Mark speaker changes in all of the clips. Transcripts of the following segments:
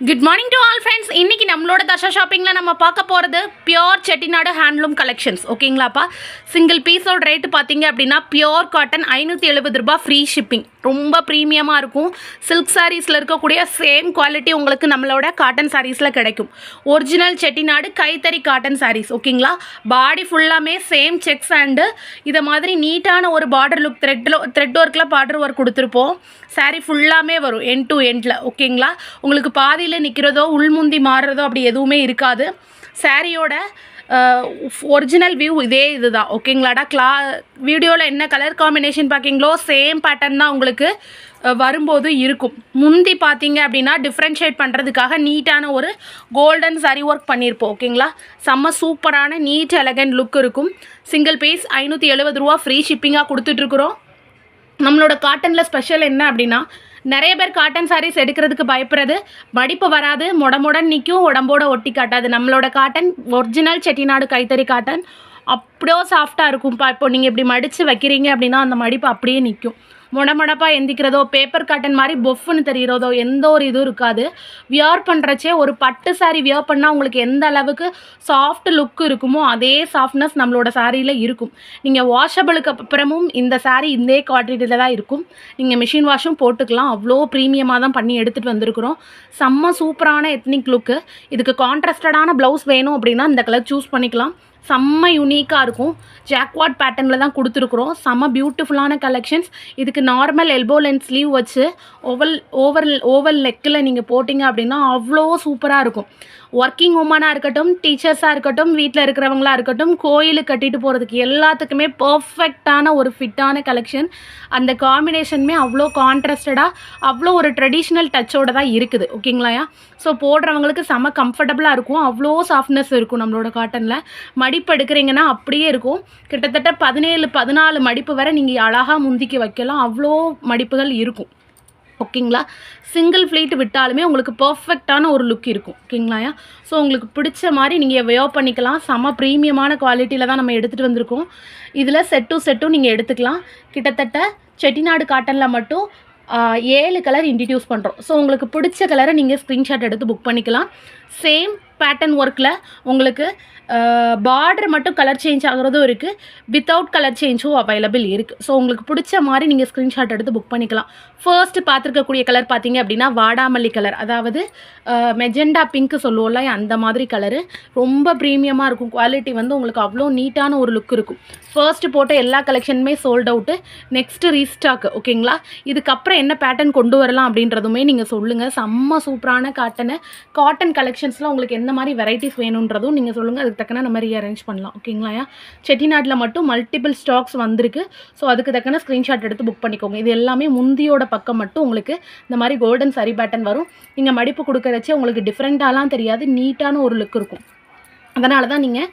Speaker 1: Good morning to all friends இன்னைக்கு நம்மளோட தர்ஷா ஷாப்பிங்கில் நம்ம பார்க்க போகிறது பியோர் செட்டிநாடு ஹேண்ட்லூம் கலெக்ஷன்ஸ் ஓகேங்களாப்பா சிங்கிள் பீஸோட ரேட்டு பார்த்தீங்க அப்படின்னா பியோர் காட்டன் ஐநூற்றி எழுபது ரூபாய் ஃப்ரீ ஷிப்பிங் ரொம்ப ப்ரீமியமாக இருக்கும். சில்க் சாரீஸில் இருக்கக்கூடிய சேம் குவாலிட்டி உங்களுக்கு நம்மளோட காட்டன் சாரீஸில் கிடைக்கும். ஒரிஜினல் செட்டிநாடு கைத்தறி காட்டன் சாரீஸ் ஓகேங்களா பாடி ஃபுல்லாமே சேம் செக்ஸ் அண்டு இதை மாதிரி நீட்டான ஒரு பார்டர் லுக் த்ரெட்டில் த்ரெட் ஒர்க்கில் பார்டர் ஒர்க் கொடுத்துருப்போம். சாரீ ஃபுல்லாமே வரும் எண்ட் டு எண்டில் ஓகேங்களா உங்களுக்கு பாதியில் நிற்கிறதோ உள்முந்தி மாறுறதோ அப்படி எதுவுமே இருக்காது. சாரியோட ஒரிஜினல் வியூ இதே இது தான் ஓகேங்களாடா கிளா வீடியோவில் என்ன கலர் காம்பினேஷன் பார்க்கிங்களோ சேம் பேட்டர்ன் தான் உங்களுக்கு வரும்போது இருக்கும். முந்தி பார்த்தீங்க அப்படின்னா டிஃப்ரென்ஷியேட் பண்ணுறதுக்காக நீட்டான ஒரு கோல்டன் சரி ஒர்க் பண்ணியிருப்போம் ஓகேங்களா செம்ம சூப்பரான நீட் எலகண்ட் லுக் இருக்கும். சிங்கிள் பீஸ் ஐநூற்றி எழுபது ரூபா ஃப்ரீ ஷிப்பிங்காக கொடுத்துட்ருக்குறோம் நம்மளோட காட்டனில் ஸ்பெஷல் என்ன அப்படின்னா நிறைய பேர் காட்டன் சாரீஸ் எடுக்கிறதுக்கு பயப்படுறது. மடிப்பு வராது. முடமுடன் நிற்கும் உடம்போட ஒட்டி காட்டாது. நம்மளோட காட்டன் ஒரிஜினல் செட்டிநாடு கைத்தறி காட்டன் அப்படியோ சாஃப்டாக இருக்கும்ப்பா இப்போ நீங்கள் இப்படி மடித்து வைக்கிறீங்க அப்படின்னா அந்த மடிப்பு அப்படியே நிற்கும் முடமுடப்பாக எந்திக்கிறதோ பேப்பர் காட்டன் மாதிரி பொஃப்னு தெரிகிறதோ எந்த ஒரு இதுவும் இருக்காது. வியர் பண்ணுறச்சே ஒரு பட்டு saree வியர் பண்ணால் உங்களுக்கு எந்த அளவுக்கு சாஃப்ட் லுக் இருக்குமோ அதே சாஃப்ட்னஸ் நம்மளோட சாரியில் இருக்கும். நீங்கள் வாஷபிளுக்கு அப்புறமும் இந்த சாரீ இதே குவாலிட்டியில் தான் இருக்கும். நீங்கள் மிஷின் வாஷும் போட்டுக்கலாம். அவ்வளோ ப்ரீமியமாக தான் பண்ணி எடுத்துகிட்டு வந்திருக்கிறோம். செம்ம சூப்பரான எத்னிக் லுக்கு இதுக்கு கான்ட்ராஸ்டடான ப்ளவுஸ் வேணும் அப்படின்னா இந்த கலர் சூஸ் பண்ணிக்கலாம். செம்ம யூனிக்காக இருக்கும். ஜாக்வாட் பேட்டர்னில் தான் கொடுத்துருக்குறோம். செம்ம பியூட்டிஃபுல்லான கலெக்ஷன்ஸ் இதுக்கு நார்மல் எல்போ லென்த் ஸ்லீவ் வச்சு ஓவல் ஓவர் ஓவல் நெக்கில் நீங்கள் போட்டிங்க அப்படின்னா அவ்வளோ சூப்பராக இருக்கும். ஒர்க்கிங் உமனாக இருக்கட்டும் டீச்சர்ஸாக இருக்கட்டும் வீட்டில் இருக்கிறவங்களா இருக்கட்டும் கோயிலுக்கு கட்டிட்டு போகிறதுக்கு எல்லாத்துக்குமே பர்ஃபெக்டான ஒரு ஃபிட்டான கலெக்ஷன் அந்த காம்பினேஷனுமே அவ்வளோ கான்ட்ராஸ்டடாக அவ்வளோ ஒரு ட்ரெடிஷ்னல் டச்சோட தான் இருக்குது. ஓகேங்களாயா ஸோ போடுறவங்களுக்கு செம கம்ஃபர்டபுளாக இருக்கும். அவ்வளோ சாஃப்ட்னஸ் இருக்கும் நம்மளோட காட்டனில் மடிப்பு எடுக்கிறீங்கன்னா அப்படியே இருக்கும். கிட்டத்தட்ட பதினேழு பதினாலு மடிப்பு வரை நீங்கள் அழகாக முந்திக்கி வைக்கலாம். அவ்வளோ மடிப்புகள் இருக்கும். ஓகேங்களா? சிங்கிள் ஃப்ளீட் விட்டாலுமே உங்களுக்கு பர்ஃபெக்டான ஒரு லுக் இருக்கும். ஓகேங்களாயா ஸோ உங்களுக்கு பிடிச்ச மாதிரி நீங்கள் வேவ் பண்ணிக்கலாம். செம ப்ரீமியமான குவாலிட்டியில் தான் நம்ம எடுத்துகிட்டு வந்திருக்கோம். இதில் செட்டும் செட்டும் நீங்கள் எடுத்துக்கலாம். கிட்டத்தட்ட செட்டிநாடு காட்டனில் மட்டும் ஏழு கலர் இன்ட்ரடியூஸ் பண்ணுறோம் ஸோ உங்களுக்கு பிடிச்ச கலரை நீங்கள் ஸ்க்ரீன்ஷாட் எடுத்து புக் பண்ணிக்கலாம். சேம் பேட்டர்ன் ஒர்க்கில் உங்களுக்கு பார்டர் மட்டும் கலர் சேஞ்ச் ஆகுறதும் இருக்குது வித்தவுட் கலர் சேஞ்சும் அவைலபிள் இருக்குது ஸோ உங்களுக்கு பிடிச்ச மாதிரி நீங்கள் ஸ்க்ரீன்ஷாட் எடுத்து புக் பண்ணிக்கலாம். ஃபர்ஸ்ட்டு பார்த்துருக்கக்கூடிய கலர் பார்த்தீங்க அப்படின்னா வாடாமல்லி கலர் அதாவது மெஜெண்டா பிங்க்கு சொல்லுவோம்ல அந்த மாதிரி கலரு ரொம்ப ப்ரீமியமாக இருக்கும். குவாலிட்டி வந்து உங்களுக்கு அவ்வளோ நீட்டான ஒரு லுக் இருக்கும். ஃபர்ஸ்ட் போட்ட எல்லா கலெக்ஷனுமே சோல்ட் அவுட்டு நெக்ஸ்ட்டு ரீஸ்டாக் ஓகேங்களா இதுக்கப்புறம் என்ன பேட்டர்ன் கொண்டு வரலாம் அப்படின்றதுமே நீங்கள் சொல்லுங்கள் செம்ம சூப்பரான காட்டனு காட்டன் கலெக்ஷன் கலெக்ஷன்ஸில் உங்களுக்கு எந்த மாதிரி வெரைட்டிஸ் வேணுன்றதும் நீங்கள் சொல்லுங்கள் அதுக்கு தக்கன நம்ம ரீஅரேஞ்ச் பண்ணலாம். ஓகேங்களா செட்டிநாட்டில் மட்டும் மல்டிபிள் ஸ்டாக்ஸ் வந்திருக்கு. ஸோ அதுக்கு தக்கன ஸ்க்ரீன்ஷாட் எடுத்து புக் பண்ணிக்கோங்க. இது எல்லாமே முந்தியோட பக்கம் மட்டும் உங்களுக்கு இந்த மாதிரி கோல்டன் சரி பேட்டன் வரும். நீங்கள் மடிப்பு கொடுக்குறச்சே உங்களுக்கு டிஃப்ரெண்ட்டாலாம் தெரியாது. நீட்டான ஒரு லுக் இருக்கும். அதனால தான் நீங்கள்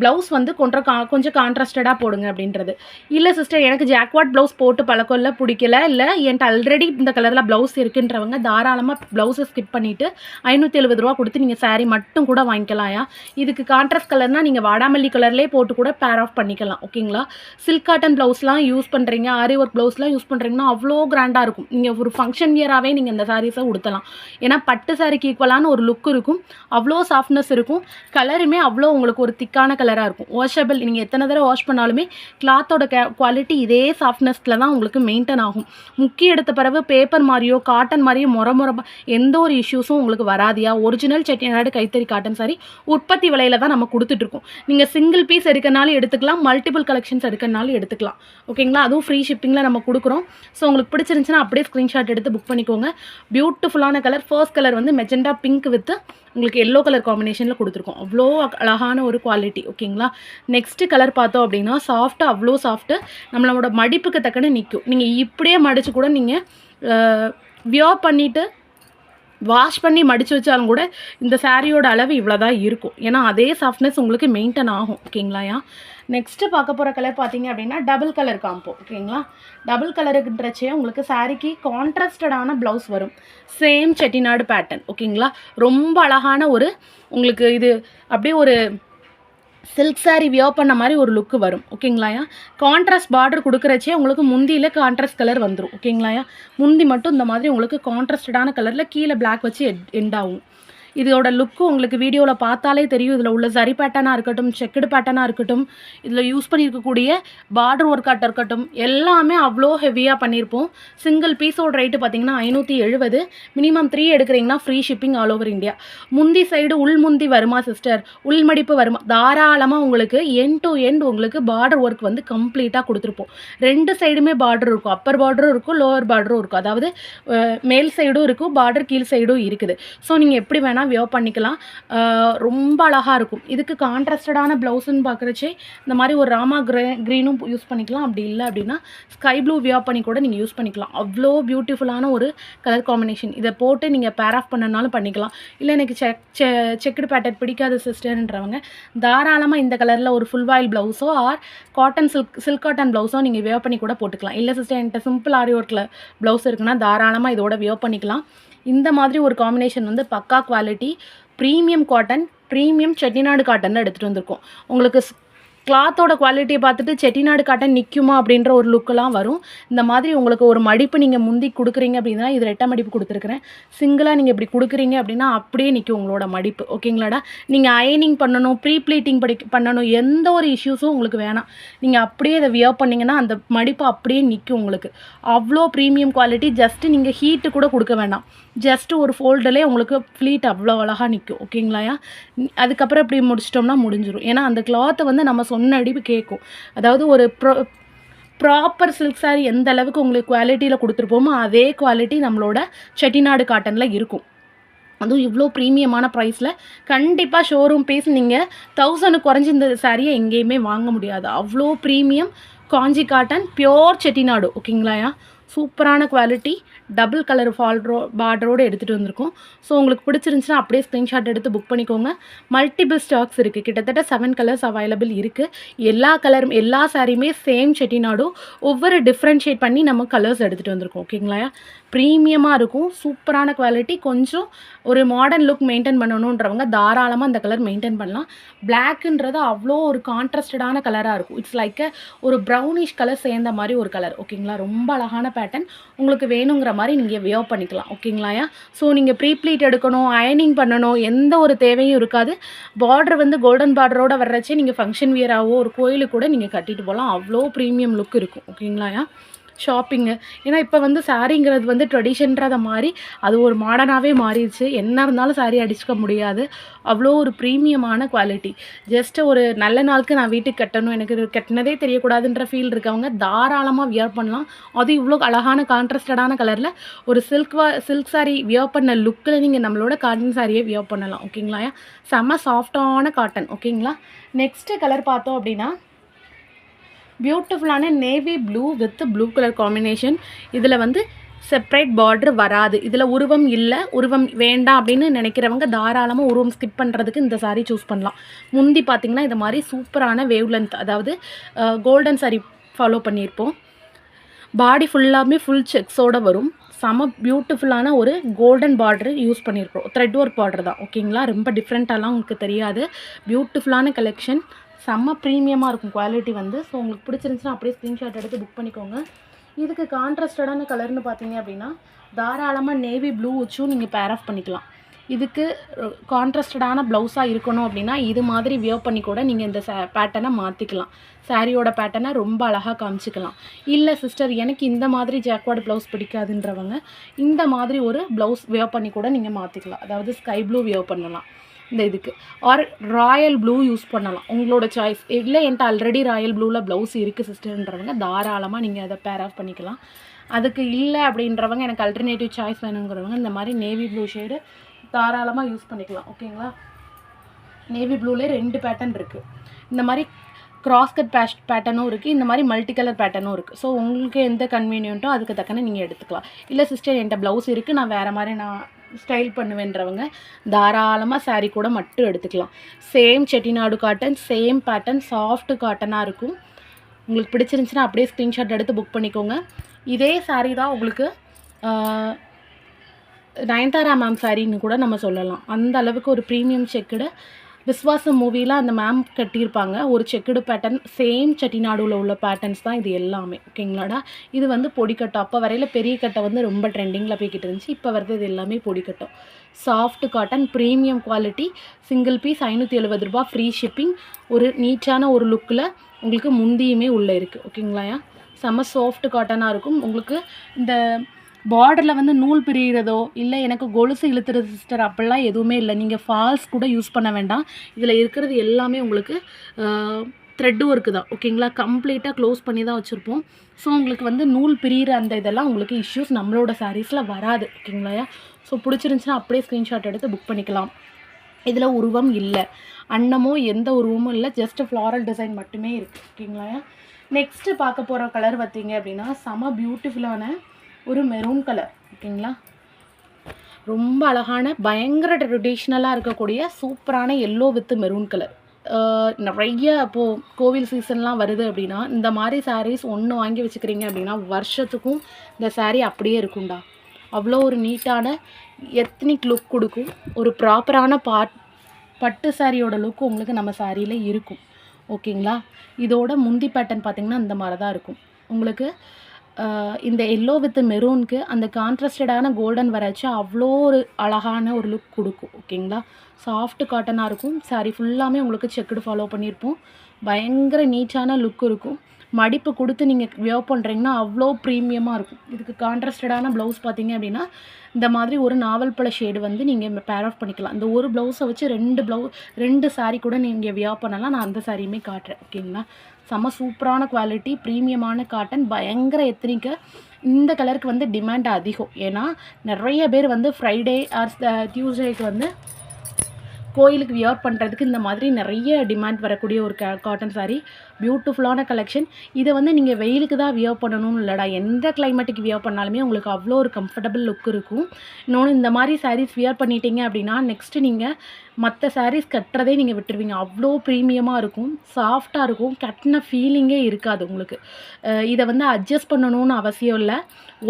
Speaker 1: ப்ளவுஸ் வந்து கொஞ்சம் கா கொஞ்சம் கான்ட்ராஸ்டடாக போடுங்க அப்படின்றது. இல்லை சிஸ்டர் எனக்கு ஜாக்வாட் ப்ளவுஸ் போட்டு பழக்கம் இல்லை பிடிக்கல. இல்லை என்கிட்ட ஆல்ரெடி இந்த கலரில் ப்ளவுஸ் இருக்குன்றவங்க தாராளமாக ப்ளவுஸை ஸ்கிப் பண்ணிவிட்டு ஐநூற்றி எழுபது ரூபா கொடுத்து நீங்கள் சாரீ மட்டும் கூட வாங்கிக்கலாம்யா. இதுக்கு கான்ட்ராஸ்ட் கலர்னால் நீங்கள் வாடாமல்லி கலர்லேயே போட்டு கூட பேர் ஆஃப் பண்ணிக்கலாம் ஓகேங்களா? சில்க் காட்டன் ப்ளவுஸ்லாம் யூஸ் பண்ணுறீங்க ஆரி ஒர்க் ப்ளவுஸ்லாம் யூஸ் பண்ணுறீங்கன்னா அவ்வளோ கிராண்டாக இருக்கும். நீங்கள் ஒரு ஃபங்க்ஷன் வியராகவே நீங்கள் இந்த சாரீஸை உடுத்தலாம். ஏன்னா பட்டு சாரிக்கு ஈக்குவலான ஒரு லுக் இருக்கும் அவ்வளோ சாஃப்ட்னஸ் இருக்கும். கலருமே அவ்வளோ உங்களுக்கு ஒரு திக்கான கலராக இருக்கும். வாஷபிள் நீங்கள் எத்தனை தடவை வாஷ் பண்ணாலுமே கிளாத்தோட கே குவாலிட்டி இதே சாஃப்ட்னஸில் தான் உங்களுக்கு மெயின்டைன் ஆகும். முக்கிய எடுத்த பிறகு பேப்பர் மாதிரியோ காட்டன் மாதிரியோ முற முறப்பா எந்த ஒரு இஷ்யூஸும் உங்களுக்கு வராதியா? ஒரிஜினல் செட்டிநாடு கைத்தறி காட்டன் சாரி உற்பத்தி விலையில தான் நம்ம கொடுத்துட்ருக்கோம் நீங்கள் சிங்கிள் பீஸ் எடுக்கனாலும் எடுத்துக்கலாம் மல்டிபிள் கலெக்ஷன்ஸ் எடுக்கனாலும் எடுத்துக்கலாம். ஓகேங்களா அதுவும் ஃப்ரீ ஷிப்பிங்கில் நம்ம கொடுக்குறோம். ஸோ உங்களுக்கு பிடிச்சிருந்துச்சுன்னா அப்படியே ஸ்க்ரீன்ஷாட் எடுத்து புக் பண்ணிக்கோங்க. பியூட்டிஃபுல்லான கலர் ஃபர்ஸ்ட் கலர் வந்து மெஜெண்டா பிங்க் வித் உங்களுக்கு எல்லோ கலர் காம்பினேஷனில் கொடுத்துருக்கோம். அவ்வளோ அழகான ஒரு குவாலிட்டி ஓகேங்களா? நெக்ஸ்ட் கலர் பார்த்தோம் அப்படின்னா சாஃப்ட்டாக அவ்வளோ சாஃப்ட்டு நம்மளோட மடிப்புக்கு தக்கன நிற்கும் நீங்கள் இப்படியே மடித்து கூட நீங்கள் வியர் பண்ணிவிட்டு வாஷ் பண்ணி மடித்து வச்சாலும் கூட இந்த சாரியோட அளவு இவ்வளோ தான் இருக்கும். ஏன்னா அதே சாஃப்ட்னஸ் உங்களுக்கு மெயின்டைன் ஆகும். ஓகேங்களாயா நெக்ஸ்ட்டு பார்க்க போகிற கலர் பார்த்தீங்க அப்படின்னா டபுள் கலர் காம்போ ஓகேங்களா? டபுள் கலருக்குன்றச்சே உங்களுக்கு சாரிக்கு கான்ட்ராஸ்டடான ப்ளவுஸ் வரும். சேம் செட்டிநாடு பேட்டர்ன் ஓகேங்களா? ரொம்ப அழகான ஒரு உங்களுக்கு இது அப்படியே ஒரு சில்க் சாரீ வியோ பண்ண மாதிரி ஒரு லுக்கு வரும். ஓகேங்களாயா கான்ட்ராஸ்ட் பார்டர் கொடுக்குறச்சே உங்களுக்கு முந்தியில் கான்ட்ராஸ்ட் கலர் வந்துடும் ஓகேங்களாயா முந்தி மட்டும் இந்த மாதிரி உங்களுக்கு கான்ட்ராஸ்டடான கலரில் கீழே பிளாக் வச்சு எண்ட் ஆகும். இதோட லுக்கு உங்களுக்கு வீடியோவில் பார்த்தாலே தெரியும். இதில் உள்ள சரி பேட்டனாக இருக்கட்டும் செக்குடு பேட்டனாக இருக்கட்டும் இதில் யூஸ் பண்ணியிருக்கக்கூடிய பார்டர் ஒர்க் இருக்கட்டும் எல்லாமே அவ்வளோ ஹெவியாக பண்ணியிருப்போம் சிங்கிள் பீஸோட ரேட்டு பார்த்தீங்கன்னா ஐநூற்றி எழுபது மினிமம் த்ரீ எடுக்கிறீங்கன்னா free shipping all over India முந்தி சைடு உள் முந்தி வருமா சிஸ்டர் உள்மடிப்பு வருமா? தாராளமாக உங்களுக்கு எண்ட் டு எண்ட் உங்களுக்கு பார்டர் ஒர்க் வந்து கம்ப்ளீட்டாக கொடுத்துருப்போம். ரெண்டு சைடுமே பார்டர் இருக்கும். அப்பர் பார்டரும் இருக்கும் லோவர் பார்டரும் இருக்கும். அதாவது மேல் சைடும் இருக்கும் பார்டர் கீழ் சைடும் இருக்குது. ஸோ நீங்கள் எப்படி வேணால் வியோ பண்ணிக்கலாம். ரொம்ப அழகாக இருக்கும். இதுக்கு கான்ட்ராஸ்டடான ப்ளவுஸுன்னு பார்க்குறச்சே இந்த மாதிரி ஒரு ராமா கிரே க்ரீனும் யூஸ் பண்ணிக்கலாம். அப்படி இல்லை அப்படின்னா ஸ்கை ப்ளூ வியோ பண்ணி கூட நீங்கள் யூஸ் பண்ணிக்கலாம். அவ்வளோ பியூட்டிஃபுல்லான ஒரு கலர் காம்பினேஷன் இதை போட்டு நீங்கள் பேர் ஆஃப் பண்ணனாலும் பண்ணிக்கலாம். இல்லை எனக்கு செக் செக்குடு பேட்டர் பிடிக்காத சிஸ்டர்ன்றவங்க தாராளமாக இந்த கலரில் ஒரு full voile ப்ளவுஸோ or cotton silk silk cotton ப்ளவுஸோ நீங்கள் வியோ பண்ணி கூட போட்டுக்கலாம். இல்லை சிஸ்டர் என்கிட்ட சிம்பிள் ஆரி ஒர்க்கில் ப்ளவுஸ் இருக்குன்னா தாராளமாக இதோட வியோ பண்ணிக்கலாம். இந்த மாதிரி ஒரு காம்பினேஷன் வந்து பக்கா quality premium cotton premium Chettinad cotton எடுத்துகிட்டு வந்திருக்கோம். உங்களுக்கு கிளாத்தோட குவாலிட்டியை பார்த்துட்டு செட்டிநாடு காட்டன் நிற்குமா அப்படின்ற ஒரு லுக்கெல்லாம் வரும். இந்த மாதிரி உங்களுக்கு ஒரு மடிப்பு நீங்கள் முந்தி கொடுக்குறீங்க அப்படின்னா இது ரெட்டை மடிப்பு கொடுத்துருக்குறேன். சிங்கிளாக நீங்கள் இப்படி கொடுக்குறீங்க அப்படின்னா அப்படியே நிற்கும் உங்களோட மடிப்பு. ஓகேங்களாடா? நீங்கள் அயனிங் பண்ணணும் ப்ரீ ப்ளீட்டிங் படி பண்ணணும் எந்த ஒரு இஷ்யூஸும் உங்களுக்கு வேணாம். நீங்கள் அப்படியே இதை வியர் பண்ணிங்கன்னா அந்த மடிப்பு அப்படியே நிற்கும் உங்களுக்கு. அவ்வளோ ப்ரீமியம் குவாலிட்டி ஜஸ்ட்டு நீங்கள் ஹீட்டு கூட கொடுக்க வேண்டாம் ஜஸ்ட் ஒரு ஃபோல்டிலே உங்களுக்கு ஃப்ளீட் அவ்வளோ அழகாக நிற்கும் ஓகேங்களாயா அதுக்கப்புறம் இப்படி முடிச்சிட்டோம்னா முடிஞ்சிடும் ஏன்னா அந்த கிளாத்தை வந்து நம்ம சொன்ன அடி கேட்கும் அதாவது ஒரு ப்ரோ ப்ராப்பர் சில்க் saree எந்த அளவுக்கு உங்களுக்கு குவாலிட்டியில் கொடுத்துருப்போமோ அதே குவாலிட்டி நம்மளோட செட்டிநாடு காட்டனில் இருக்கும். அதுவும் இவ்வளோ ப்ரீமியமான ப்ரைஸில் கண்டிப்பாக ஷோரூம் பேசி நீங்கள் தௌசண்ட் குறைஞ்சி இந்த சாரியை எங்கேயுமே வாங்க முடியாது. அவ்வளோ premium Kanchi cotton pure Chettinad ஓகேங்களாயா சூப்பரான குவாலிட்டி டபுள் கலர் ஃபால்ரோ பார்டரோடு எடுத்துகிட்டு வந்திருக்கோம். ஸோ உங்களுக்கு பிடிச்சிருந்துச்சுன்னா அப்படியே ஸ்க்ரீன்ஷாட் எடுத்து புக் பண்ணிக்கோங்க. மல்டிபிள் ஸ்டாக்ஸ் இருக்குது கிட்டத்தட்ட செவன் கலர்ஸ் அவைலபிள் இருக்குது எல்லா கலரும் எல்லா சாரியுமே சேம் செட்டிநாடும். ஒவ்வொரு டிஃப்ரென்ஷியேட் பண்ணி நம்ம கலர்ஸ் எடுத்துகிட்டு வந்திருக்கோம். ஓகேங்களா ப்ரீமியமாக இருக்கும் சூப்பரான குவாலிட்டி கொஞ்சம் ஒரு மாடர்ன் லுக் மெயின்டைன் பண்ணணுன்றவங்க தாராளமாக அந்த கலர் மெயின்டைன் பண்ணலாம். பிளாக்குன்றது அவ்வளோ ஒரு கான்ட்ராஸ்டடான கலராக இருக்கும். இட்ஸ் லைக் ஒரு ப்ரௌனிஷ் கலர் சேர்ந்த மாதிரி ஒரு கலர் ஓகேங்களா ரொம்ப அழகான பேட்டர்ன் உங்களுக்கு வேணுங்கிற மாதிரி நீங்கள் வியர் பண்ணிக்கலாம் ஓகேங்களாயா ஸோ நீங்கள் ப்ரீ ப்ளீட் எடுக்கணும் அயனிங் பண்ணணும் எந்த ஒரு தேவையும் இருக்காது. பார்டர் வந்து கோல்டன் பார்டரோட வர்றச்சே நீங்கள் ஃபங்க்ஷன் வியராகவோ ஒரு கோயிலுக்கு கூட நீங்கள் கட்டிட்டு போகலாம். அவ்வளோ ப்ரீமியம் லுக் இருக்கும் ஓகேங்களாயா ஷாப்பிங்கு ஏன்னா இப்போ வந்து சாரீங்கிறது வந்து ட்ரெடிஷன்றத மாதிரி அது ஒரு மாடர்னாகவே மாறிடுச்சு. என்ன இருந்தாலும் saree அடிச்சுக்க முடியாது. அவ்வளோ ஒரு ப்ரீமியமான குவாலிட்டி ஜஸ்ட் ஒரு நல்ல நாளுக்கு நான் வீட்டுக்கு கட்டணும். எனக்கு கட்டினதே தெரியக்கூடாதுன்ற ஃபீல் இருக்கவங்க தாராளமாக வியர் பண்ணலாம். அது இவ்வளோ அழகான கான்ட்ராஸ்டடான கலரில் ஒரு சில்க் வா சில்க் சாரீ வியர் பண்ண லுக்கில் நீங்கள் நம்மளோட காட்டன் சாரியை வியர் பண்ணலாம். ஓகேங்களா செம்ம சாஃப்டான காட்டன் ஓகேங்களா நெக்ஸ்ட்டு கலர் பார்த்தோம் அப்படின்னா பியூட்டிஃபுல்லான navy blue with blue colour combination இதில் வந்து செப்பரேட் பார்டர் வராது. இதில் உருவம் இல்லை. உருவம் வேண்டாம் அப்படின்னு நினைக்கிறவங்க தாராளமாக உருவம் ஸ்கிப் பண்ணுறதுக்கு இந்த சாரீ சூஸ் பண்ணலாம். முந்தி பார்த்தீங்கன்னா இது மாதிரி சூப்பரான வேவ் லென்த் அதாவது கோல்டன் சாரீ ஃபாலோ பண்ணியிருப்போம். பாடி ஃபுல்லாமே ஃபுல் செக்ஸோடு வரும். செம பியூட்டிஃபுல்லான ஒரு கோல்டன் பார்டர் யூஸ் பண்ணியிருக்கோம் த்ரெட் ஒர்க் பார்டர் தான் ஓகேங்களா ரொம்ப டிஃப்ரெண்ட்டாலாம் உங்களுக்கு தெரியாது. பியூட்டிஃபுல்லான கலெக்ஷன் செம்ம ப்ரீமியமாக இருக்கும் குவாலிட்டி வந்து. ஸோ உங்களுக்கு பிடிச்சிருந்துச்சுன்னா அப்படியே ஸ்க்ரீன்ஷாட் எடுத்து புக் பண்ணிக்கோங்க. இதுக்கு கான்ட்ராஸ்டடான கலர்னு பார்த்தீங்க அப்படின்னா தாராளமாக நேவி ப்ளூ வச்சும் நீங்கள் பேர் ஆஃப் பண்ணிக்கலாம். இதுக்கு கான்ட்ராஸ்டடான ப்ளவுஸாக இருக்கணும் அப்படின்னா இது மாதிரி வியர் பண்ணி கூட நீங்கள் இந்த பேட்டர்னை மாற்றிக்கலாம் சாரியோட பேட்டர்னை ரொம்ப அழகாக காமிச்சிக்கலாம். இல்லை சிஸ்டர் எனக்கு இந்த மாதிரி ஜாக்வாட் ப்ளவுஸ் பிடிக்காதுன்றவங்க இந்த மாதிரி ஒரு ப்ளவுஸ் வியர் பண்ணி கூட நீங்கள் மாற்றிக்கலாம் அதாவது ஸ்கை ப்ளூ வியர் பண்ணலாம். இந்த இதுக்கு. ஆர் ராயல் ப்ளூ யூஸ் பண்ணலாம். உங்களோட சாய்ஸ் இல்லை என்கிட்ட ஆல்ரெடி ராயல் ப்ளூவில் ப்ளவுஸ் இருக்குது சிஸ்டர்ன்றவங்க தாராளமாக நீங்கள் அதை பேர் ஆஃப் பண்ணிக்கலாம். அதுக்கு இல்லை அப்படின்றவங்க எனக்கு அல்டர்னேட்டிவ் சாய்ஸ் வேணுங்கிறவங்க இந்த மாதிரி நேவி ப்ளூ ஷேடு தாராளமாக யூஸ் பண்ணிக்கலாம். ஓகேங்களா நேவி ப்ளூலே ரெண்டு பேட்டர்ன் இருக்குது இந்த மாதிரி கிராஸ் கட் பேஷ் பேட்டர்னும் இருக்குது இந்த மாதிரி மல்டி கலர் பேட்டர்னும் இருக்குது ஸோ உங்களுக்கு எந்த கன்வீனியன்ட்டோ அதுக்கு தக்கன நீங்கள் எடுத்துக்கலாம். இல்லை சிஸ்டர் என்கிட்ட ப்ளவுஸ் இருக்குது நான் வேறு மாதிரி நான் ஸ்டைல் பண்ணுவேன்றவங்க தாராளமாக சாரீ கூட மட்டும் எடுத்துக்கலாம். Same Chettinad cotton same pattern soft காட்டனாக இருக்கும். உங்களுக்கு பிடிச்சிருந்துச்சின்னா அப்படியே ஸ்க்ரீன்ஷாட் எடுத்து புக் பண்ணிக்கோங்க. இதே சாரீ தான் உங்களுக்கு நயன்தாரா மேம் சாரின்னு கூட நம்ம சொல்லலாம். அந்த அளவுக்கு ஒரு ப்ரீமியம் செக்குடு விஸ்வாசம் மூவியில் அந்த மேம் கட்டியிருப்பாங்க. ஒரு செக்குடு பேட்டர்ன் சேம் செட்டிநாடுவில் உள்ள பேட்டர்ன்ஸ் தான் இது எல்லாமே. ஓகேங்களாடா இது வந்து பொடிக்கட்டம். அப்போ வரையில் பெரிய கட்டை வந்து ரொம்ப ட்ரெண்டிங்கில் போய்கிட்டு இருந்துச்சு. இப்போ வருது இது எல்லாமே பொடிக்கட்டம். Soft cotton premium quality single piece ஐநூற்றி எழுபது ரூபா ஃப்ரீ ஷிப்பிங் ஒரு நீட்டான ஒரு லுக்கில் உங்களுக்கு முந்தியுமே உள்ளே இருக்குது ஓகேங்களாயா செம்ம சாஃப்ட் காட்டனாக இருக்கும். உங்களுக்கு இந்த பார்டரில் வந்து நூல் பிரிகிறதோ இல்லை எனக்கு கொலுசு இழுத்துறது சிஸ்டர் அப்படிலாம் எதுவுமே இல்லை. நீங்கள் ஃபால்ஸ் கூட யூஸ் பண்ண வேண்டாம். இதில் இருக்கிறது எல்லாமே உங்களுக்கு த்ரெட் ஒர்க்கு தான். ஓகேங்களா கம்ப்ளீட்டாக க்ளோஸ் பண்ணி தான் வச்சுருப்போம். ஸோ உங்களுக்கு வந்து நூல் பிரிகிற அந்த இதெல்லாம் உங்களுக்கு இஷ்யூஸ் நம்மளோட சாரீஸில் வராது. ஓகேங்களா ஸோ பிடிச்சிருந்துச்சின்னா அப்படியே ஸ்க்ரீன்ஷாட் எடுத்து புக் பண்ணிக்கலாம். இதில் உருவம் இல்லை. அன்னமோ எந்த உருவமும் இல்லை. ஜஸ்ட் ஃப்ளாரல் டிசைன் மட்டுமே இருக்குது ஓகேங்களா நெக்ஸ்ட்டு பார்க்க போகிற கலர் பார்த்தீங்க அப்படின்னா செம பியூட்டிஃபுல்லான ஒரு மெரூன் கலர் ஓகேங்களா? ரொம்ப அழகான பயங்கர ட்ரெடிஷ்னலாக இருக்கக்கூடிய சூப்பரான எல்லோ வித் மெரூன் கலர் நிறைய இப்போது கோவில் சீசன்லாம் வருது அப்படின்னா இந்த மாதிரி சாரீஸ் ஒன்று வாங்கி வச்சுக்கிறீங்க அப்படின்னா வருஷத்துக்கும் இந்த சாரீ அப்படியே இருக்கும்டா. அவ்வளோ ஒரு நீட்டான எத்னிக் லுக் கொடுக்கும். ஒரு ப்ராப்பரான பாட் பட்டு சாரியோட லுக் உங்களுக்கு நம்ம சாரியில் இருக்கும். ஓகேங்களா? இதோட முந்தி பேட்டர்ன் பார்த்திங்கன்னா இந்த மாதிரி தான் இருக்கும். உங்களுக்கு இந்த எல்லோ வித் மெரூனுக்கு அந்த கான்ட்ராஸ்டடான கோல்டன் வரைச்சு அவ்வளோ ஒரு அழகான ஒரு லுக் கொடுக்கும் ஓகேங்களா சாஃப்ட் காட்டனாக இருக்கும். சாரி ஃபுல்லாமே உங்களுக்கு செக்குடு ஃபாலோ பண்ணியிருப்போம். பயங்கர நீட்டான லுக் இருக்கும். மடிப்பு கொடுத்து நீங்கள் வியர் பண்ணுறீங்கன்னா அவ்வளோ ப்ரீமியமாக இருக்கும். இதுக்கு கான்ட்ராஸ்டடான ப்ளவுஸ் பார்த்தீங்க அப்படின்னா இந்த மாதிரி ஒரு நாவல் பழ ஷேடு வந்து நீங்கள் பேர் ஆஃப் பண்ணிக்கலாம். இந்த ஒரு ப்ளவுஸை வச்சு ரெண்டு ப்ளவு ரெண்டு சாரீ கூட நீங்கள் வியர் பண்ணலாம். நான் அந்த சாரியுமே காட்டுறேன். ஓகேங்களா செம்ம சூப்பரான குவாலிட்டி ப்ரீமியமான காட்டன் பயங்கர எத்தனிக்க இந்த கலருக்கு வந்து டிமாண்ட் அதிகம். ஏன்னா நிறைய பேர் வந்து ஃப்ரைடே ஆர் டியூஸ்டேக்கு வந்து கோயிலுக்கு வியர் பண்ணுறதுக்கு இந்த மாதிரி நிறைய டிமாண்ட் வரக்கூடிய ஒரு கா காட்டன் சாரீ பியூட்டிஃபுல்லான கலெக்ஷன் இதை வந்து நீங்கள் வெயிலுக்கு தான் வியர் பண்ணணும்னு இல்லைடா. எந்த கிளைமேட்டுக்கு வியர் பண்ணாலுமே உங்களுக்கு அவ்வளோ ஒரு கம்ஃபர்டபுள் லுக் இருக்கும். இன்னொன்று இந்த மாதிரி சாரீஸ் வியர் பண்ணிட்டீங்க அப்படின்னா நெக்ஸ்ட்டு நீங்கள் மற்ற சாரீஸ் கட்டுறதே நீங்கள் விட்டுருவீங்க. அவ்வளோ ப்ரீமியமாக இருக்கும். சாஃப்டாக இருக்கும். கட்டின ஃபீலிங்கே இருக்காது உங்களுக்கு. இதை வந்து அட்ஜஸ்ட் பண்ணணும்னு அவசியம் இல்லை.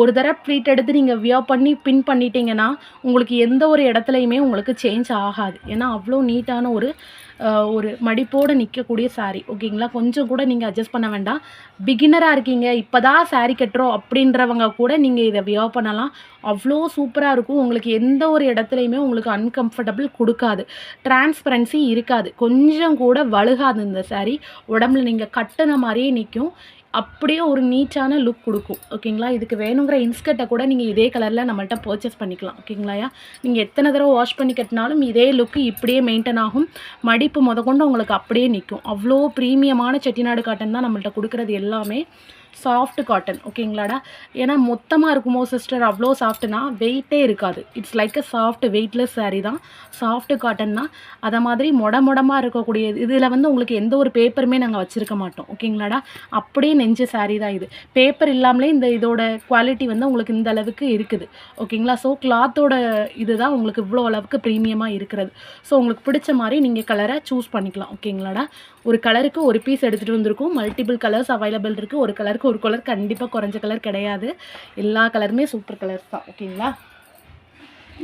Speaker 1: ஒரு தடவை ப்ளீட் எடுத்து நீங்கள் வியர் பண்ணி பின் பண்ணிட்டீங்கன்னா உங்களுக்கு எந்த ஒரு இடத்துலையுமே உங்களுக்கு சேஞ்ச் ஆகாது. ஏன்னா அவ்வளோ நீட்டான ஒரு ஒரு மடிப்போடு நிற்கக்கூடிய சாரீ ஓகேங்களா கொஞ்சம் கூட நீங்கள் அட்ஜஸ்ட் பண்ண வேண்டாம். பிகினராக இருக்கீங்க. இப்போ தான் சாரீ கட்டுறோம் அப்படின்றவங்க கூட நீங்கள் இதை வியோ பண்ணலாம். அவ்வளோ சூப்பராக இருக்கும். உங்களுக்கு எந்த ஒரு இடத்துலையுமே உங்களுக்கு அன்கம்ஃபர்டபுள் கொடுக்காது. டிரான்ஸ்பரன்சி இருக்காது. கொஞ்சம் கூட வழுகாது இந்த சாரீ உடம்புல நீங்கள் கட்டுன மாதிரியே நிற்கும் அப்படியே ஒரு நீட்டான லுக் கொடுக்கும். ஓகேங்களா இதுக்கு வேணுங்கிற இன்ஸ்கர்ட்டை கூட நீங்கள் இதே கலரில் நம்மள்ட்ட பர்ச்சேஸ் பண்ணிக்கலாம். ஓகேங்களாயா நீங்கள் எத்தனை தடவை வாஷ் பண்ணி கட்டினாலும் இதே லுக்கு இப்படியே மெயின்டைன் ஆகும். மடிப்பு முதற்கொண்டு உங்களுக்கு அப்படியே நிற்கும் அவ்வளோ ப்ரீமியமான செட்டிநாடு காட்டன் தான் நம்மள்ட்ட கொடுக்குறது எல்லாமே. சாஃப்ட் காட்டன் ஓகேங்களாடா ஏன்னா மொத்தமாக இருக்குமோ சிஸ்டர் அவ்வளோ சாஃப்ட்னா வெயிட்டே இருக்காது. It's like a soft weightless sari தான். சாஃப்ட் காட்டன்னா அதை மாதிரி மொட மொடமாக இருக்கக்கூடிய இதில் வந்து உங்களுக்கு எந்த ஒரு பேப்பருமே நாங்கள் வச்சுருக்க மாட்டோம். ஓகேங்களாடா அப்படியே நெஞ்ச சாரீ தான் இது. பேப்பர் இல்லாமலே இந்த இதோட குவாலிட்டி வந்து உங்களுக்கு இந்த அளவுக்கு இருக்குது. ஓகேங்களா ஸோ கிளாத்தோட இதுதான் உங்களுக்கு இவ்வளோ அளவுக்கு ப்ரீமியமாக இருக்கிறது. ஸோ உங்களுக்கு பிடிச்ச மாதிரி நீங்கள் கலரை சூஸ் பண்ணிக்கலாம். ஓகேங்களாடா ஒரு கலருக்கு ஒரு பீஸ் எடுத்துகிட்டு வந்திருக்கும். மல்டிபிள் கலர்ஸ் அவைலபிள் இருக்குது ஒரு கலருக்கு ஒரு கலர் கண்டிப்பாக குறைஞ்ச கலர் கிடையாது. எல்லா கலருமே சூப்பர் கலர்ஸ் தான். ஓகேங்களா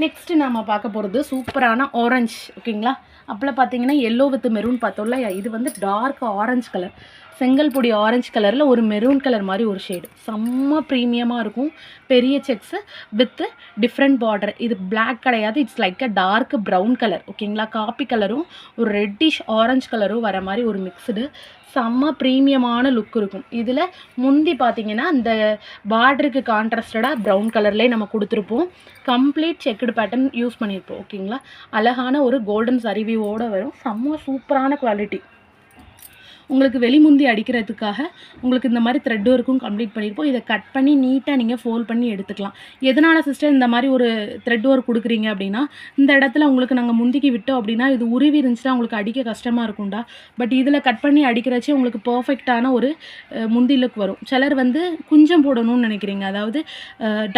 Speaker 1: நெக்ஸ்ட்டு நாம் பார்க்க போகிறது சூப்பரான ஆரஞ்சு ஓகேங்களா அப்போல்லாம் பார்த்தீங்கன்னா எல்லோ வித் மெரூன் பார்த்தோம்ல. இது வந்து டார்க் ஆரஞ்சு கலர் செங்கல் பொடி ஆரஞ்சு கலரில் ஒரு மெரூன் கலர் மாதிரி ஒரு ஷேடு செம்ம ப்ரீமியமாக இருக்கும். பெரிய செக்ஸு வித்து டிஃப்ரெண்ட் பார்டர் இது பிளாக் கிடையாது. It's like a dark brown colour ஓகேங்களா காப்பி கலரும் ஒரு ரெட்டிஷ் ஆரஞ்சு கலரும் வர மாதிரி ஒரு மிக்ஸ்டு செம்ம ப்ரீமியமான லுக் இருக்கும். இதில் முந்தி பார்த்தீங்கன்னா இந்த பார்டருக்கு கான்ட்ராஸ்டடாக ப்ரௌன் கலர்லேயே நம்ம கொடுத்துருப்போம். கம்ப்ளீட் செக்குடு பேட்டர்ன் யூஸ் பண்ணியிருப்போம் ஓகேங்களா அழகான ஒரு கோல்டன் சரிவியோடு வரும். செம்ம சூப்பரான குவாலிட்டி உங்களுக்கு வெளிமுந்தி அடிக்கிறதுக்காக உங்களுக்கு இந்த மாதிரி த்ரெட் ஒர்க்கும் கம்ப்ளீட் பண்ணியிருப்போம். இதை கட் பண்ணி நீட்டாக நீங்கள் ஃபோல்ட் பண்ணி எடுத்துக்கலாம். எதனால் சிஸ்டர் இந்த மாதிரி ஒரு த்ரெட் ஒர்க் கொடுக்குறீங்க அப்படின்னா இந்த இடத்துல உங்களுக்கு நாங்கள் முந்திக்கு விட்டோம் அப்படின்னா இது உருவி இருந்துச்சுன்னா உங்களுக்கு அடிக்க கஷ்டமாக இருக்கும்டா. பட் இதில் கட் பண்ணி அடிக்கிறச்சே உங்களுக்கு பர்ஃபெக்டான ஒரு முந்தி லுக் வரும். சிலர் வந்து குஞ்சம் போடணும்னு நினைக்கிறீங்க. அதாவது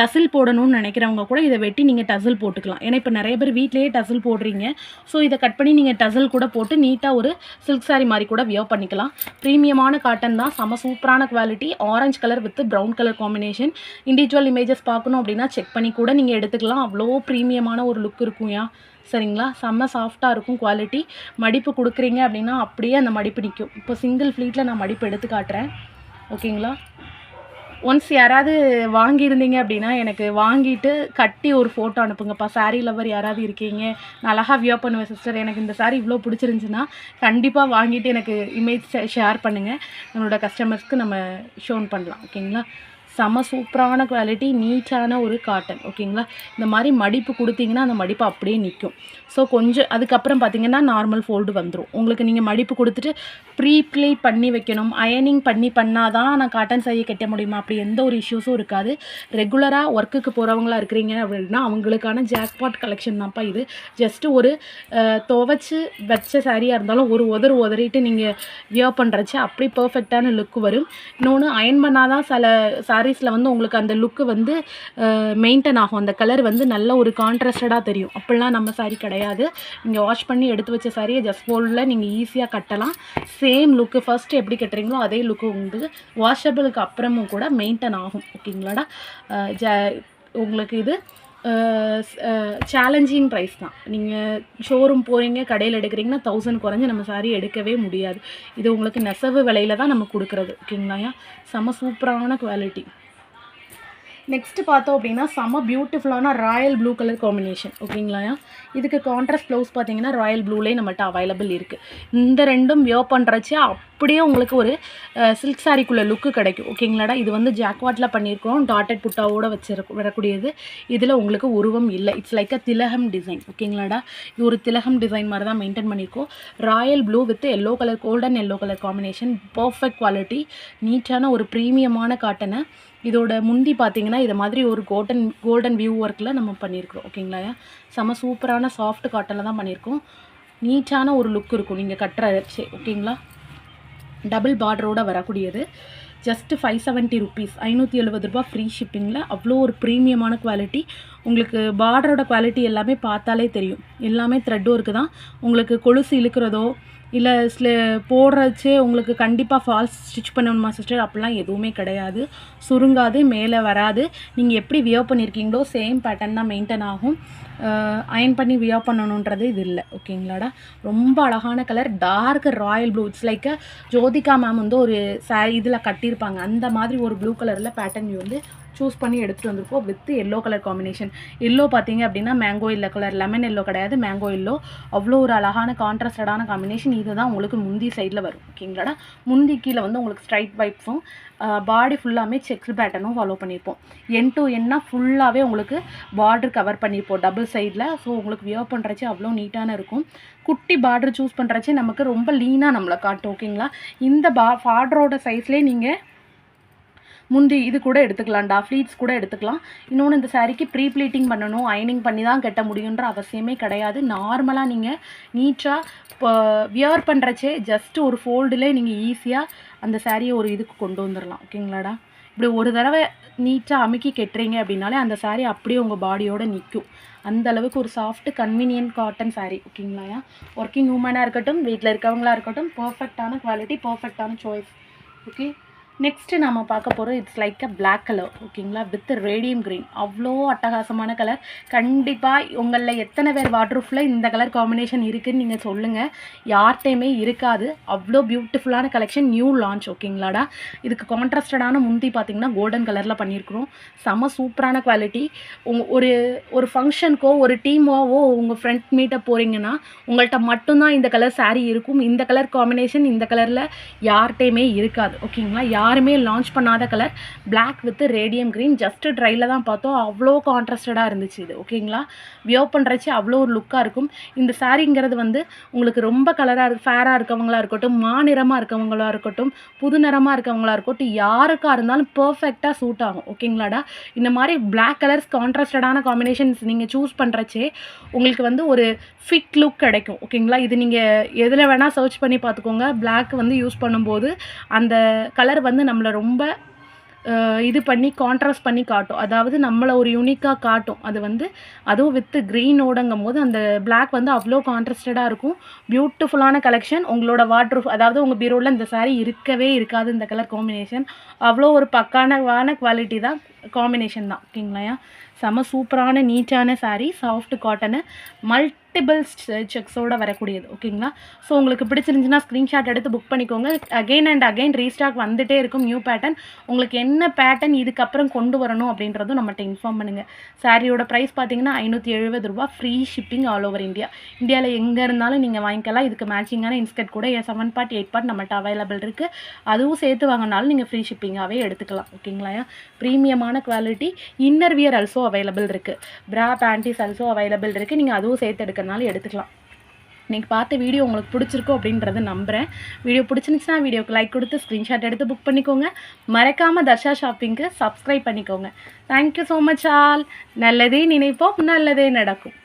Speaker 1: டசில் போடணும்னு நினைக்கிறவங்க கூட இதை வெட்டி நீங்கள் டசில் போட்டுக்கலாம். ஏன்னா இப்போ நிறைய பேர் வீட்டிலேயே டசில் போடுறீங்க. ஸோ இதை கட் பண்ணி நீங்கள் டசில் கூட போட்டு நீட்டாக ஒரு சில்க் சாரி மாதிரி கூட வியர் பண்ணிக்கலாம். பண்ணிக்கலாம் ப்ரீமியமான காட்டன் தான். செம சூப்பரான quality orange colour with brown colour combination individual images பார்க்கணும் அப்படின்னா செக் பண்ணி கூட நீங்கள் எடுத்துக்கலாம். அவ்வளோ ப்ரீமியமான ஒரு லுக் இருக்கும்யா சரிங்களா? செம்ம சாஃப்டாக இருக்கும் குவாலிட்டி மடிப்பு கொடுக்குறீங்க அப்படின்னா அப்படியே அந்த மடிப்பு நிற்கும் இப்போ சிங்கிள் ஃப்ளீட்டில் நான் மடிப்பு எடுத்து காட்டுறேன். ஓகேங்களா ஒன்ஸ் யாராவது வாங்கியிருந்தீங்க அப்படின்னா எனக்கு வாங்கிட்டு கட்டி ஒரு ஃபோட்டோ அனுப்புங்கப்பா. சாரீ லவர் யாராவது இருக்கீங்க. நான் அழகாக வியோ பண்ணுவேன் சிஸ்டர் எனக்கு இந்த சாரீ இவ்வளோ பிடிச்சிருந்துச்சுன்னா கண்டிப்பாக வாங்கிட்டு எனக்கு இமேஜ் ஷேர் பண்ணுங்கள் நம்மளோட கஸ்டமர்ஸ்க்கு நம்ம ஷோன் பண்ணலாம். ஓகேங்களா செம சூப்பரான குவாலிட்டி நீட்டான ஒரு காட்டன் ஓகேங்களா இந்த மாதிரி மடிப்பு கொடுத்தீங்கன்னா அந்த மடிப்பு அப்படியே நிற்கும் ஸோ கொஞ்சம் அதுக்கப்புறம் பார்த்தீங்கன்னா நார்மல் ஃபோல்டு வந்துடும் உங்களுக்கு நீங்கள் மடிப்பு கொடுத்துட்டு ப்ரீப்ளே பண்ணி வைக்கணும். அயனிங் பண்ணி பண்ணாதான் நான் காட்டன் சாரியை கட்ட முடியுமா? அப்படி எந்த ஒரு இஷ்யூஸும் இருக்காது. ரெகுலராக ஒர்க்குக்கு போகிறவங்களா இருக்கிறீங்க அப்படின்னா அவங்களுக்கான ஜாக்பாட் கலெக்ஷன் தான்ப்பா இது. ஜஸ்ட்டு ஒரு துவைச்சி துவைச்சு வச்ச சாரியாக இருந்தாலும் ஒரு உதறு உதறிட்டு நீங்கள் வியர் பண்ணுறச்சு அப்படி பர்ஃபெக்டான லுக் வரும். இன்னொன்று அயன் பண்ணாதான் சில சாரீஸில் வந்து உங்களுக்கு அந்த லுக்கு வந்து மெயின்டைன் ஆகும். அந்த கலர் வந்து நல்ல ஒரு கான்ட்ராஸ்டடாக தெரியும். அப்படிலாம் நம்ம சாரீ கிடையாது. நீங்கள் வாஷ் பண்ணி எடுத்து வச்ச சாரியை ஜஸ்ட் ஃபோல்டில் நீங்கள் ஈஸியாக கட்டலாம். சேம் லுக்கு ஃபர்ஸ்ட் எப்படி கட்டுறீங்களோ அதே லுக்கு உங்களுக்கு வாஷபிளுக்கு அப்புறமும் கூட மெயின்டைன் ஆகும். ஓகேங்களாடா ஜ- உங்களுக்கு இது சேலஞ்சிங் ப்ரைஸ் தான். நீங்கள் ஷோரூம் போகிறீங்க கடையில் எடுக்கிறீங்கன்னா தௌசண்ட் குறைஞ்சி நம்ம சாரி எடுக்கவே முடியாது. இது உங்களுக்கு நெசவு விலையில தான் நம்ம கொடுக்குறது ஓகேங்களா செம சூப்பரான குவாலிட்டி நெக்ஸ்ட் பார்த்தோம் அப்படின்னா செம பியூட்டிஃபுல்லான ராயல் ப்ளூ கலர் காம்பினேஷன் ஓகேங்களாயா இதுக்கு கான்ட்ராஸ்ட் ப்ளவுஸ் பார்த்தீங்கன்னா ராயல் ப்ளூலேயே நம்மகிட்ட அவைலபிள் இருக்குது இந்த ரெண்டும் வியோ பண்ணுறச்சு அப்படியே உங்களுக்கு ஒரு சில்க் சாரிக்குள்ளே லுக்கு கிடைக்கும். ஓகேங்களாடா இது வந்து ஜாக்வாட்டில் பண்ணியிருக்கோம் டாட்டட் புட்டாவோடு வச்சிருக்க வரக்கூடியது. இதில் உங்களுக்கு உருவம் இல்லை. இட்ஸ் லைக் அ திலகம் டிசைன் ஓகேங்களாடா இது ஒரு திலகம் டிசைன் மாதிரி தான் மெயின்டைன் பண்ணியிருக்கோம். Royal blue with yellow colour golden yellow colour combination perfect quality நீட்டான ஒரு ப்ரீமியமான காட்டனை இதோட முந்தி பார்த்தீங்கன்னா இது மாதிரி ஒரு கோல்டன் கோல்டன் வியூ ஒர்க்கில் நம்ம பண்ணியிருக்கிறோம் ஓகேங்களா செம சூப்பரான சாஃப்ட் காட்டனில் தான் பண்ணியிருக்கோம் நீட்டான ஒரு லுக் இருக்கும் நீங்கள் கட்டுற ஓகேங்களா டபுள் பார்டரோட வரக்கூடியது. ஜஸ்ட் ஃபைவ் செவன்ட்டி ருபீஸ் ஐநூற்றி எழுபது ரூபா ஃப்ரீ ஷிப்பிங்கில் அவ்வளோ ஒரு ப்ரீமியமான குவாலிட்டி உங்களுக்கு பார்டரோட குவாலிட்டி எல்லாமே பார்த்தாலே தெரியும். எல்லாமே த்ரெட் ஒர்க்கு தான் உங்களுக்கு கொலுசு இழுக்கிறதோ இல்லை சில போடுறச்சே உங்களுக்கு கண்டிப்பாக ஃபால்ஸ் ஸ்டிச் பண்ணணுமா சிஸ்டர் அப்படிலாம் எதுவுமே கிடையாது. சுருங்காது மேலே வராது. நீங்கள் எப்படி வியோ பண்ணியிருக்கீங்களோ சேம் பேட்டர்ன் தான் மெயின்டைன் ஆகும். அயன் பண்ணி வியோ பண்ணணுன்றது இது இல்லை. ஓகேங்களாடா? ரொம்ப அழகான colour dark royal blue it's like Jyothika ma'am வந்து ஒரு சே இதில் கட்டியிருப்பாங்க. அந்த மாதிரி ஒரு ப்ளூ கலரில் பேட்டர்ன் வந்து சூஸ் பண்ணி எடுத்துகிட்டு வந்திருக்கோம் with yellow colour combination yellow பார்த்தீங்க அப்படின்னா மேங்கோ இல்லை கலர் லெமன் எல்லோ கிடையாது மேங்கோ எல்லோ அவ்வளோ ஒரு அழகான கான்ட்ராஸ்டடான காம்பினேஷன் இதுதான் உங்களுக்கு முந்தி சைடில் வரும். ஓகேங்களாடா முந்தி கீழே வந்து உங்களுக்கு ஸ்ட்ரைட் வைப்ஸும் பாடி ஃபுல்லாமே செக்ஸ் பேட்டர்னும் ஃபாலோ பண்ணியிருப்போம். என் டு என்னா ஃபுல்லாகவே உங்களுக்கு பார்டர் கவர் பண்ணியிருப்போம் டபுள் சைடில் ஸோ உங்களுக்கு வியர் பண்ணுறச்சு அவ்வளோ நீட்டான இருக்கும். குட்டி பார்டர் சூஸ் பண்ணுறச்சு நமக்கு ரொம்ப லீனாக நம்மளை காட்டும். ஓகேங்களா இந்த பா பார்டரோட சைஸ்லேயே நீங்கள் முந்தி இது கூட எடுத்துக்கலாம்டா ஃப்ளீட்ஸ் கூட எடுத்துக்கலாம். இன்னொன்று இந்த சாரீக்கு ப்ரீ ப்ளீட்டிங் பண்ணணும் அயனிங் பண்ணி தான் கட்ட முடியுன்ற அவசியமே கிடையாது. நார்மலாக நீங்கள் நீட்டாக இப்போ வியர் பண்ணுறச்சே ஜஸ்ட் ஒரு ஃபோல்டில் நீங்கள் ஈஸியாக அந்த சாரியை ஒரு இதுக்கு கொண்டு வந்துடலாம் ஓகேங்களாடா இப்படி ஒரு தடவை நீட்டாக அமுக்கி கெட்டுறீங்க அப்படின்னாலே அந்த சாரீ அப்படியே உங்கள் பாடியோட நிற்கும் அந்த அளவுக்கு ஒரு சாஃப்ட் கன்வீனியன்ட் காட்டன் சாரீ ஓகேங்களா ஒர்க்கிங் உமனாக இருக்கட்டும் வீட்டில் இருக்கவங்களாக இருக்கட்டும் பர்ஃபெக்டான குவாலிட்டி பர்ஃபெக்டான சாய்ஸ் ஓகே நெக்ஸ்ட்டு நம்ம பார்க்க போகிறோம் it's like a black colour ஓகேங்களா? வித் ரேடியம் க்ரீன் அவ்வளோ அட்டகாசமான கலர் கண்டிப்பாக உங்களில் எத்தனை பேர் வாட்ரூஃபில் இந்த கலர் காம்பினேஷன் இருக்குதுன்னு நீங்கள் சொல்லுங்கள் யார்கிட்டையுமே இருக்காது. அவ்வளோ பியூட்டிஃபுல்லான கலெக்ஷன் நியூ லான்ச் ஓகேங்களாடா? இதுக்கு கான்ட்ராஸ்டடான முந்தி பார்த்தீங்கன்னா கோல்டன் கலரில் பண்ணியிருக்கிறோம். செம சூப்பரான குவாலிட்டி ஒரு ஒரு ஃபங்க்ஷனுக்கோ ஒரு டீமாவோ உங்கள் ஃப்ரெண்ட் மீட்டை போகிறீங்கன்னா உங்கள்கிட்ட மட்டும்தான் இந்த கலர் சாரீ இருக்கும். இந்த கலர் காம்பினேஷன் இந்த கலரில் யார்கிட்டையுமே இருக்காது. ஓகேங்களா? யார் யாருமே லான்ச் பண்ணாத colour black with radium green just ட்ரையில் தான் பார்த்தோம். அவ்வளோ கான்ட்ராஸ்டடாக இருந்துச்சு இது. ஓகேங்களா வியர் பண்ணுறச்சு அவ்வளோ ஒரு லுக்காக இருக்கும். இந்த சாரீங்கிறது வந்து உங்களுக்கு ரொம்ப கலராக இருக்கு ஃபேராக இருக்கவங்களாக இருக்கட்டும் மாநிறமாக இருக்கவங்களாக இருக்கட்டும் புது நிறமாக இருக்கவங்களாக இருக்கட்டும் யாருக்காக இருந்தாலும் பர்ஃபெக்டாக சூட் ஆகும். ஓகேங்களாடா இந்த மாதிரி பிளாக் கலர்ஸ் கான்ட்ராஸ்டடான காம்பினேஷன்ஸ் நீங்கள் சூஸ் பண்ணுறச்சே உங்களுக்கு வந்து ஒரு ஃபிட் லுக் கிடைக்கும். ஓகேங்களா இது நீங்கள் எதில் வேணால் சர்ச் பண்ணி பார்த்துக்கோங்க. பிளாக் வந்து யூஸ் பண்ணும்போது அந்த கலர் வந்து நம்மளை ரொம்ப இது பண்ணி கான்ட்ராஸ்ட் பண்ணி காட்டும். அதாவது நம்மளை ஒரு யூனிக்காக காட்டும். அது வந்து அதுவும் வித்து க்ரீனோடங்கும் போது அந்த பிளாக் வந்து அவ்வளோ கான்ட்ராஸ்டடாக இருக்கும். பியூட்டிஃபுல்லான கலெக்ஷன் உங்களோட வாட்ரூஃப் அதாவது உங்கள் பீரோவில் இந்த சாரீ இருக்கவே இருக்காது இந்த கலர் காம்பினேஷன் அவ்வளோ ஒரு பக்கானவான குவாலிட்டி தான் காம்பினேஷன் தான். ஓகேங்களா செம சூப்பரான நீட்டான சாரீ சாஃப்ட் காட்டனு மல்டிபிள் செக்ஸோடு வரக்கூடியது. ஓகேங்களா ஸோ உங்களுக்கு பிடிச்சிருந்துச்சுன்னா ஸ்க்ரீன்ஷாட் எடுத்து புக் பண்ணிக்கோங்க. அகைன் அண்ட் அகைன் ரீஸ்டாக் வந்துகிட்டே இருக்கும் நியூ பேட்டர்ன் உங்களுக்கு என்ன பேட்டர்ன் இதுக்கப்புறம் கொண்டு வரணும் அப்படின்றதும் நம்மகிட்ட இன்ஃபார்ம் பண்ணுங்கள் சாரியோட ப்ரைஸ் பார்த்தீங்கன்னா ஐநூற்றி எழுபது ரூபா. Free shipping all over India இந்தியாவில் எங்கே இருந்தாலும் நீங்கள் வாங்கிக்கலாம். இதுக்கு மேட்சிங்கான இன்ஸ்கர்ட் கூட a seven part eight part நம்மகிட்ட அவைலபிள் இருக்குது அதுவும் சேர்த்து வாங்கினாலும் நீங்கள் ஃப்ரீ ஷிப்பிங்காகவே எடுத்துக்கலாம். ஓகேங்களா ப்ரீமியமான quality inner wear also available இருக்குது ப்ரா பேண்டிஸ் ஆல்சோ அவைலபிள் இருக்குது நீங்கள் அதுவும் சேர்த்து எடுக்கிறனாலும் எடுத்துக்கலாம். நீங்கள் பார்த்த வீடியோ உங்களுக்கு பிடிச்சிருக்கும் அப்படின்றத நம்புகிறேன் வீடியோ பிடிச்சிருந்துச்சுன்னா வீடியோக்கு லைக் கொடுத்து ஸ்க்ரீன்ஷாட் எடுத்து புக் பண்ணிக்கோங்க. மறக்காமல் தர்ஷா ஷாப்பிங்க்கு சப்ஸ்கிரைப் பண்ணிக்கோங்க. Thank you so much all நல்லதே நினைப்போம். நல்லதே நடக்கும்.